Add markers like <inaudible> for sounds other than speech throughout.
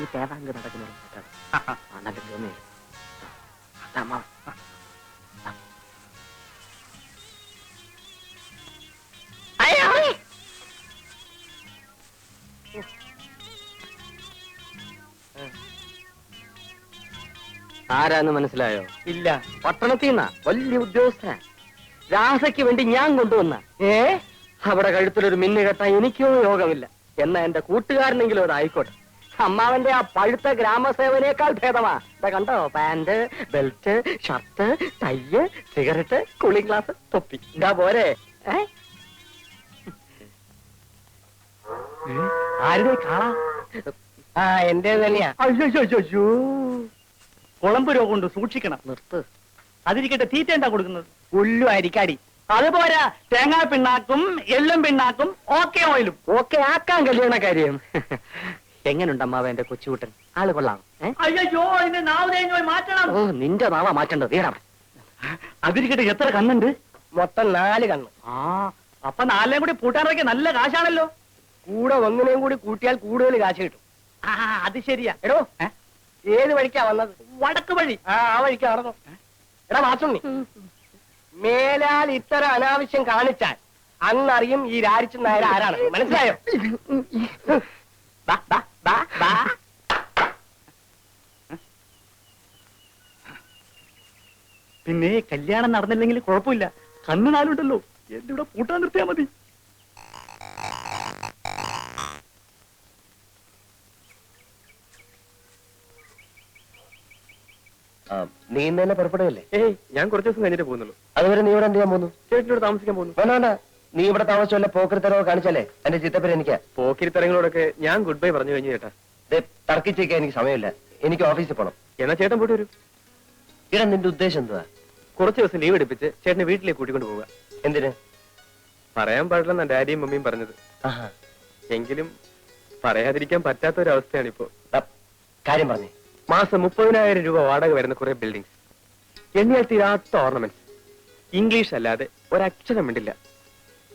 ഈ തേവാങ്ക് നടക്കുന്നത് അയ്യോ! ആരാന്ന് മനസ്സിലായോ? ഇല്ല. പട്ടണത്തിൽ നിന്നാ വലിയ ഉദ്യോഗസ്ഥനാ. രാസയ്ക്ക് വേണ്ടി ഞാൻ കൊണ്ടുവന്ന. ഏ? അവിടെ കഴുത്തിലൊരു മിന്നുകെട്ടാൻ എനിക്കോ യോഗമില്ല. എന്നാ എന്റെ കൂട്ടുകാരനെങ്കിലും അത് ആയിക്കോട്ടെ. അമ്മാവന്റെ ആ പഴുത്ത ഗ്രാമസേവനേക്കാൾ ഭേദമാ. ഇതാ കണ്ടോ? പാന്റ് ബെൽറ്റ് ഷർട്ട് തയ്യ് സിഗരറ്റ് കൂളിംഗ് ഗ്ലാസ് തൊപ്പി. ഇതാ പോരെ? ആരുടെ കാണാ? ആ എന്റെ തന്നെയാ. അയ്യോ കുളമ്പ് കൊണ്ട് സൂക്ഷിക്കണം. നിർത്ത്. അതിരിക്കട്ടെ തീറ്റ എന്താ കൊടുക്കുന്നത്? ഉള്ളു അരിക്കാടി. അതുപോലെ തേങ്ങാ പിണ്ണാക്കും എള്ളും പിണ്ണാക്കും ഓക്കെ ഓയിലും. ഓക്കെ ആക്കാൻ കഴിയുന്ന കാര്യം എങ്ങനുണ്ട് അമ്മാവ എന്റെ കൊച്ചുകൂട്ടൻ. ആൾ കൊള്ളാം. ഏ? അയ്യോ നാവ് പോയി മാറ്റണം. ഓ നിന്റെ നാവാ മാറ്റേണ്ടത്. വീടാ അതിരിക്കട്ടെ എത്ര കണ്ണുണ്ട്? മൊത്തം നാല് കണ്ണ്. ആ അപ്പൊ നാലിനെയും കൂടി പൂട്ടാനൊക്കെ നല്ല കാശാണല്ലോ. കൂടെ ഒന്നിനെയും കൂടി കൂട്ടിയാൽ കൂടുതൽ കാശ് കിട്ടും. ആ അത് ശരിയാ. എടോ ഏത് വഴിക്കാ വന്നത്? വടക്ക് വഴി. ആ ആ വഴിക്കാ നടന്നു എടാ മാസുണ്ണി മേലാൽ ഇത്തരം അനാവശ്യം കാണിച്ചാൽ അന്നറിയും ഈ രാരിച്ചു നായർ ആരാണ് മനസ്സിലായോ. പിന്നെ കല്യാണം നടന്നില്ലെങ്കിൽ കുഴപ്പമില്ല. കണ്ണു നാലുണ്ടല്ലോ. എന്റെ ഇവിടെ പൂട്ടാൻ നിർത്തിയാ മതി. നീ ഇന്ന് തന്നെ പുറപ്പെടുകയല്ലേ ഏയ് ഞാൻ കുറച്ച് ദിവസം കഴിഞ്ഞിട്ട് പോകുന്നുള്ളൂ. അതുവരെ നീ ഇവിടെ എന്ത് ചെയ്യാൻ പോകുന്നു? ചേട്ടനോട് താമസിക്കാൻ പോകുന്നു. വേണ്ട വേണ്ട. നീ ഇവിടെ താമസിച്ചല്ല പോക്കിരിത്തരവ് കാണിച്ചല്ലേ എന്റെ ചിത്തപ്പേര് എനിക്ക്. പോക്കിരിത്തരങ്ങളോടൊക്കെ ഞാൻ ഗുഡ് ബൈ പറഞ്ഞു കഴിഞ്ഞു ചേട്ടാ. തർക്കിച്ചേക്കാൻ എനിക്ക് സമയമില്ല. എനിക്ക് ഓഫീസിൽ പോണം. എന്നാ ചേട്ടൻ പോയിട്ട് വരൂ. ഇടാ നിന്റെ ഉദ്ദേശം എന്തുവാ? കുറച്ച് ദിവസം ലീവ് എടുപ്പിച്ച് ചേട്ടനെ വീട്ടിലേക്ക് കൂട്ടിക്കൊണ്ട് പോവുക. എന്തിന്? പറയാൻ പാടില്ലെന്ന ഡാഡിയും മമ്മിയും പറഞ്ഞത്. എങ്കിലും പറയാതിരിക്കാൻ പറ്റാത്ത ഒരു അവസ്ഥയാണ് ഇപ്പോ കാര്യം പറഞ്ഞേ. മാസം മുപ്പതിനായിരം രൂപ വാടക വരുന്ന കുറെ ബിൽഡിംഗ്സ് എണ്ണിയാൽ തീരാത്ത ഓർണമെന്റ്സ് ഇംഗ്ലീഷ് അല്ലാതെ ഒരക്ഷരം മിണ്ടില്ല.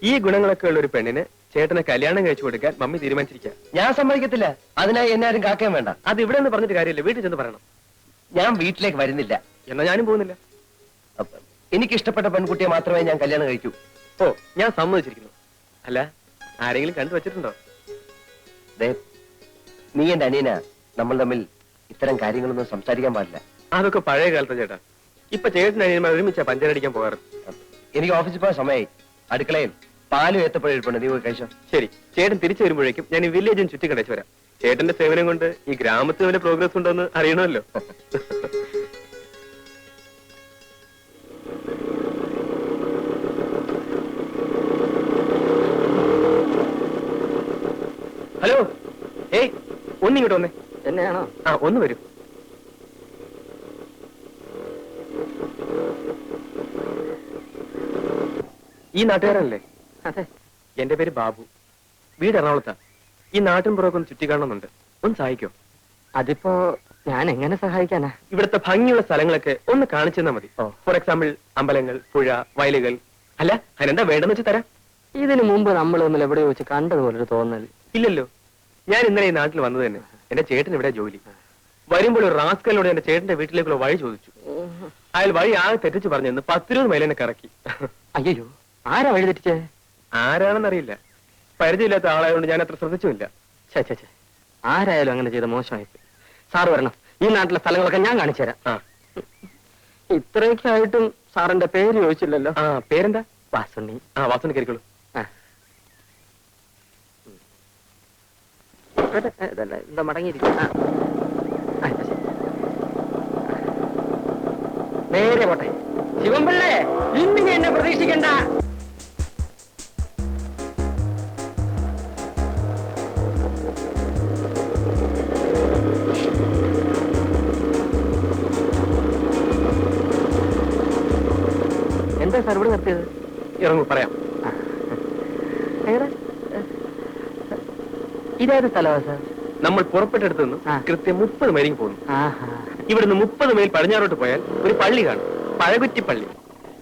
ഈ ഗുണങ്ങളൊക്കെ ഉള്ള ഒരു പെണ്ണിന് ചേട്ടനെ കല്യാണം കഴിച്ചു കൊടുക്കാൻ മമ്മി തീരുമാനിച്ചിരിക്കുക ഞാൻ സമ്മതിക്കത്തില്ല. അതിനായി എന്നെ ആരും കാക്കാൻ വേണ്ട. അത് ഇവിടെ നിന്ന് പറഞ്ഞിട്ട് കാര്യമില്ല. വീട്ടിൽ ചെന്ന് പറയണം. ഞാൻ വീട്ടിലേക്ക് വരുന്നില്ല. എന്നാ ഞാനും പോകുന്നില്ല. എനിക്ക് ഇഷ്ടപ്പെട്ട പെൺകുട്ടിയെ മാത്രമേ ഞാൻ കല്യാണം കഴിക്കൂ. ഓ ഞാൻ സമ്മതിച്ചിരിക്കുന്നു. അല്ല ആരെങ്കിലും കണ്ടു വച്ചിട്ടുണ്ടോ? നീ എന്റെ അനിയന. നമ്മൾ തമ്മിൽ ഇത്തരം കാര്യങ്ങളൊന്നും സംസാരിക്കാൻ പാടില്ല. അതൊക്കെ പഴയ കാലത്ത് ചേട്ടാ. ഇപ്പൊ ചേട്ടൻ അനിയന്മാർ ഒരുമിച്ച പഞ്ചരടിക്കാൻ പോകാറ്. എനിക്ക് ഓഫീസിൽ പോയ സമയമായി അടുക്കളയിൽ. പാലും ഏത്തപ്പഴം നീ പോയി കഴിച്ചോ. ശരി. ചേട്ടൻ തിരിച്ചു വരുമ്പോഴേക്കും ഞാൻ ഈ വില്ലേജും ചുറ്റി കടച്ചു വരാം. ചേട്ടന്റെ സേവനം കൊണ്ട് ഈ ഗ്രാമത്തിൽ വല്ല പ്രോഗ്രസ് ഉണ്ടോ എന്ന് അറിയണമല്ലോ. ഹലോ. ഏയ് ഒന്നിങ്ങോട്ട് വന്നേ. എന്നെയാണോ? ആ ഒന്ന് വരൂ. ഈ നാട്ടുകാരനല്ലേ അതെ. എന്റെ പേര് ബാബു. വീട് എറണാകുളത്താ ഈ നാട്ടിൻ പുറമൊക്കെ ചുറ്റി ഒന്ന് സഹായിക്കോ? അതിപ്പോ ഞാൻ എങ്ങനെ സഹായിക്കാനാ? ഇവിടുത്തെ ഭംഗിയുള്ള സ്ഥലങ്ങളൊക്കെ ഒന്ന് കാണിച്ചു തന്നാ മതി. ഫോർ എക്സാമ്പിൾ അമ്പലങ്ങൾ പുഴ വയലുകൾ. അല്ല അതിനെന്താ വേണ്ടെന്ന് വെച്ച് തരാം. ഇതിനു മുമ്പ് നമ്മൾ തമ്മിൽ എവിടെയോ വെച്ച് കണ്ടതുപോലൊരു തോന്നൽ ഇല്ലല്ലോ. ഞാൻ ഇന്നലെ ഈ നാട്ടിൽ വന്നത് തന്നെ. എന്റെ ചേട്ടൻ ഇവിടെ ജോലി. വരുമ്പോൾ ഒരു റാസ്കലിനോട് എന്റെ ചേട്ടന്റെ വീട്ടിലേക്കുള്ള വഴി ചോദിച്ചു. അയാൾ വഴി ആകെ തെറ്റിച്ച് പറഞ്ഞു പത്തിരുപത് മൈൽ എന്നെ കറക്കി. അയ്യോ ആരാ വഴി തെറ്റിച്ചേ? ആരാണെന്നറിയില്ല. പരിചയമില്ലാത്ത ആളായതുകൊണ്ട് ഞാൻ അത്ര ശ്രദ്ധിച്ചുമില്ല. ചേ ചേ ഛേ. ആരായാലും അങ്ങനെ ചെയ്ത മോശമായി സാറ് വരണം. ഈ നാട്ടിലെ സ്ഥലങ്ങളൊക്കെ ഞാൻ കാണിച്ചു തരാം ആ. ഇത്രയൊക്കെ ആയിട്ടും സാറിന്റെ പേര് ചോദിച്ചില്ലല്ലോ. ആ പേരെന്താ? വാസുണ്ണി. ആ വാസുണ്ണി കയറിക്കോളൂ ആ. ഇവിടെ, ഏ, ഇതല്ല, എന്താ മടങ്ങിയിരിക്കും ആ. ആ, ഇപ്പൊ ശരി. നേരെ പോട്ടെ. ശിവൻപിള്ളേ ഇന്ന് ഇതേത് സ്ഥലമാ സാർ നമ്മൾ പുറപ്പെട്ടെടുത്തു നിന്ന് ആ. കൃത്യം മുപ്പത് മൈലിക്ക് പോകുന്നു ഇവിടുന്ന് മുപ്പത് മൈൽ പടിഞ്ഞാറോട്ട് പോയാൽ ഒരു പള്ളി കാണും പഴകുറ്റി പള്ളി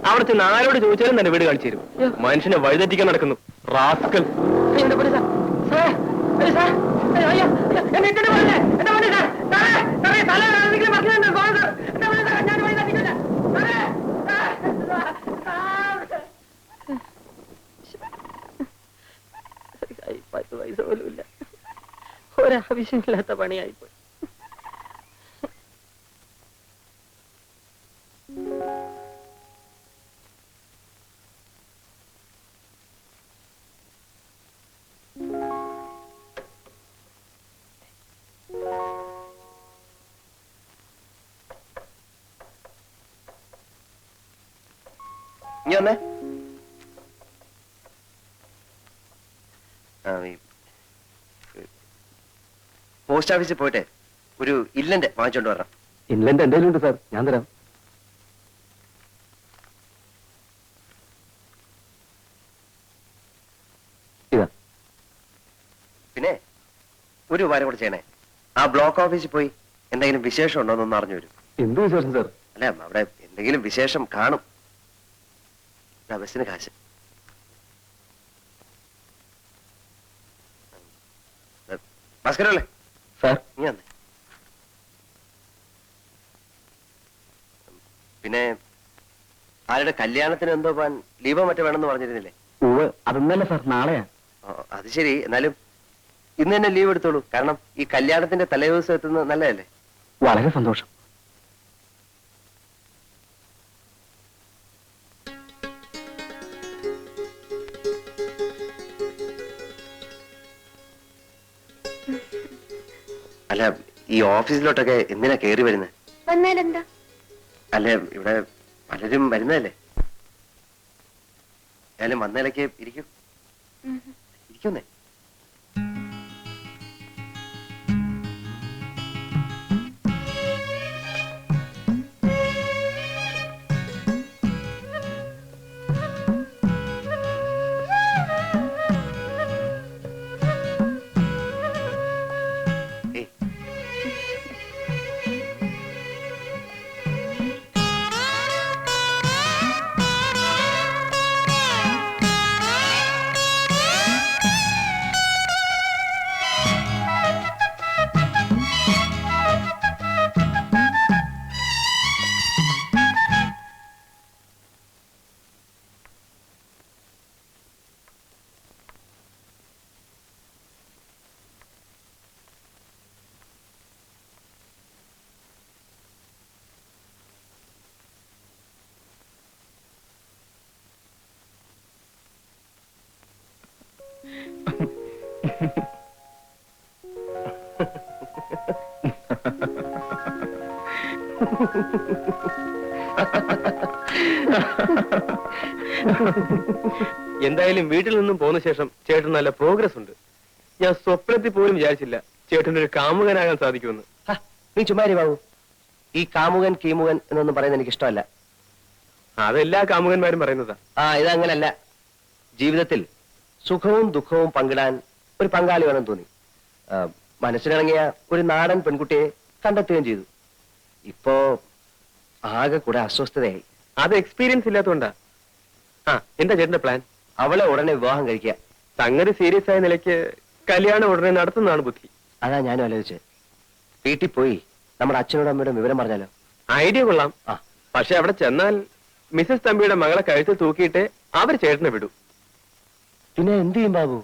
അവിടെ ചെന്ന് ആരോട് ചോദിച്ചാലും തന്നെ വീട് കാണിച്ചു തരും യ്യോ. മനുഷ്യനെ വഴിതെറ്റിക്കാൻ നടക്കുന്നു റാസ്കൽ എന്റെ സാർ. Sir, sir. അയ്യോ, അയ്യോ, അയ്യോ, എന്നെ ഇട്ടിട്ട് പോകല്ലേ എന്റെ മോനെ സാർ സാറേ സാറേ തല ആരെങ്കിലും മറക്കുന്നുണ്ട് പോകാൻ സാർ എന്റെ മോനെ സാർ ഞാൻ വഴി തട്ടിക്കില്ല സാറേ കയ്യിൽ പത്ത് പൈസ പോലും ഇല്ല ഒരാവശ്യമില്ലാത്ത പണിയായിപ്പോയി. ഇനി വന്നേ. ആ, പോസ്റ്റ് ഓഫീസിൽ പോയിട്ട് ഒരു ഇല്ലന്റ് വാങ്ങിച്ചോണ്ട് വരണം. ഇൻലൻഡ് എന്തെങ്കിലും ഉണ്ട് സാർ. ഞാൻ തരാം. ഇതാ. പിന്നെ ഒരു ഉപകാരം കൂടെ ചെയ്യണേ. ആ ബ്ലോക്ക് ഓഫീസിൽ പോയി എന്തെങ്കിലും വിശേഷം ഉണ്ടോ എന്നൊന്ന് അറിഞ്ഞു വരും. എന്ത് വിശേഷം സാർ? അല്ല അവിടെ എന്തെങ്കിലും വിശേഷം കാണും. ദാ ബസ്സിന് കാശ്. ഭാസ്കരല്ലേ? സാർ പിന്നെ ആരുടെ കല്യാണത്തിന് എന്തോ പോവാൻ ലീവോ മറ്റോ വേണമെന്ന് പറഞ്ഞിരുന്നില്ലേ? ഉവ് അതൊന്നല്ല സാർ നാളെയാ. അത് ശരി എന്നാലും ഇന്ന് തന്നെ ലീവ് എടുത്തോളൂ. കാരണം ഈ കല്യാണത്തിന്റെ തലേദിവസം എത്തുന്നത് നല്ലതല്ലേ? വളരെ സന്തോഷം. അല്ല ഈ ഓഫീസിലോട്ടൊക്കെ എന്തിനാ കേറി വരുന്നത് വന്നാലെന്താ? അല്ല ഇവിടെ പലരും വരുന്നതല്ലേ? ഏതായാലും വന്നതിലേക്ക് ഇരിക്കും. ഇരിക്കുന്നേ? <laughs> എന്തായാലും വീട്ടിൽ നിന്നും പോന്ന ശേഷം ചേട്ടൻ നല്ല പ്രോഗ്രസ് ഉണ്ട്. ഞാൻ സ്വപ്നത്തിൽ പോലും വിചാരിച്ചില്ല ചേട്ടൻ ഒരു കാമുകനാകാൻ സാധിക്കുമെന്ന്. നീ ചുമ്മാരി ബാബു. ഈ കാമുകൻ കീമുകൻ എന്നൊന്നും പറയുന്നത് എനിക്ക് ഇഷ്ടമല്ല. അതെല്ലാ കാമുകന്മാരും പറയുന്നതാ. ആ ഇതങ്ങനല്ല. ജീവിതത്തിൽ സുഖവും ദുഃഖവും പങ്കിടാൻ ഒരു പങ്കാളി വേണം തോന്നി. മനസ്സിനിറങ്ങിയ ഒരു നാടൻ പെൺകുട്ടിയെ കണ്ടെത്തുകയും ചെയ്തു. ഇപ്പോ ആകെ കൂടെ അസ്വസ്ഥതയായി. അത് എക്സ്പീരിയൻസ് ഇല്ലാത്തതുകൊണ്ടാ ആ എന്താ ചേട്ടന്റെ പ്ലാൻ അവളെ ഉടനെ വിവാഹം കഴിക്കുക. സംഗതി സീരിയസ് ആയ നിലയ്ക്ക് കല്യാണം ഉടനെ നടത്തുന്നതാണ് ബുദ്ധി. അതാ ഞാനും ആലോചിച്ചത് വീട്ടിൽ പോയി നമ്മുടെ അച്ഛനോടും അമ്മയോടും വിവരം പറഞ്ഞാലോ? ഐഡിയ കൊള്ളാം. ആ പക്ഷെ അവിടെ ചെന്നാൽ മിസസ് തമ്പിയുടെ മകളെ കഴുത്തിൽ തൂക്കിയിട്ട് അവർ ചേട്ടനെ വിടൂ. പിന്നെ എന്ത് ചെയ്യും ബാബു?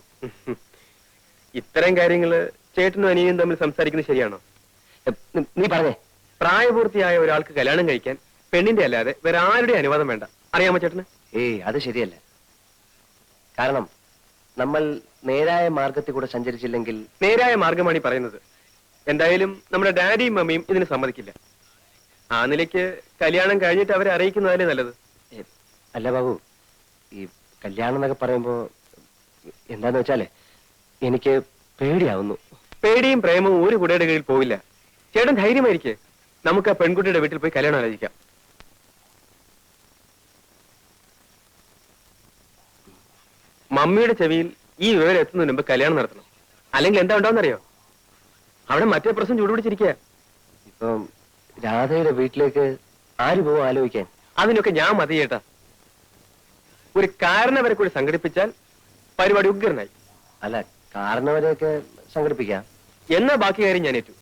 ഇത്തരം കാര്യങ്ങൾ ചേട്ടനും അനിയനും തമ്മിൽ സംസാരിക്കുന്നത് ശരിയാണോ? നീ പറഞ്ഞേ. പ്രായപൂർത്തിയായ ഒരാൾക്ക് കല്യാണം കഴിക്കാൻ പെണ്ണിന്റെ അല്ലാതെ വേറെ ആരുടെ അനുവാദം വേണ്ട? അറിയാമോ ചേട്ടന്? ഏയ് അത് ശരിയല്ല. കാരണം നമ്മൾ നേരായ മാർഗത്തിൽ കൂടെ സഞ്ചരിച്ചില്ലെങ്കിൽ നേരായ മാർഗമാണ് ഈ പറയുന്നത്. എന്തായാലും നമ്മുടെ ഡാഡിയും മമ്മിയും ഇതിന് സമ്മതിക്കില്ല. ആ നിലയ്ക്ക് കല്യാണം കഴിഞ്ഞിട്ട് അവരെ അറിയിക്കുന്നതല്ലേ നല്ലത്? ഏ, അല്ല ബാബു ഈ കല്യാണം എന്നൊക്കെ പറയുമ്പോ എന്താന്ന് വെച്ചാലേ എനിക്ക് പേടിയാവുന്നു. പേടിയും പ്രേമവും ഒരു കുടയുടെ കീഴിൽ പോവില്ല. ചേട്ടൻ ധൈര്യമായിരിക്കെ? നമുക്ക് ആ പെൺകുട്ടിയുടെ വീട്ടിൽ പോയി കല്യാണം ആലോചിക്കാം. മമ്മിയുടെ ചെവിയിൽ ഈ വിവരം എത്തുന്നതിന് മുമ്പ് കല്യാണം നടത്തണം. അല്ലെങ്കിൽ എന്താ ഉണ്ടാവുന്നറിയോ? അവിടെ മറ്റേ പ്രശ്നം ചൂടുപിടിച്ചിരിക്കുക. ഇപ്പം രാധയുടെ വീട്ടിലേക്ക് ആര് പോവും ആലോചിക്കാൻ? അതിനൊക്കെ ഞാൻ മതി ചേട്ടാ. ഒരു കാരണവരെ കൂടി സംഘടിപ്പിച്ചാൽ പരിപാടി ഉഗ്രനായി. അല്ല കാരണവരെയൊക്കെ സംഘടിപ്പിക്കാം. എന്നാ ബാക്കി കാര്യം ഞാൻ ഏറ്റു.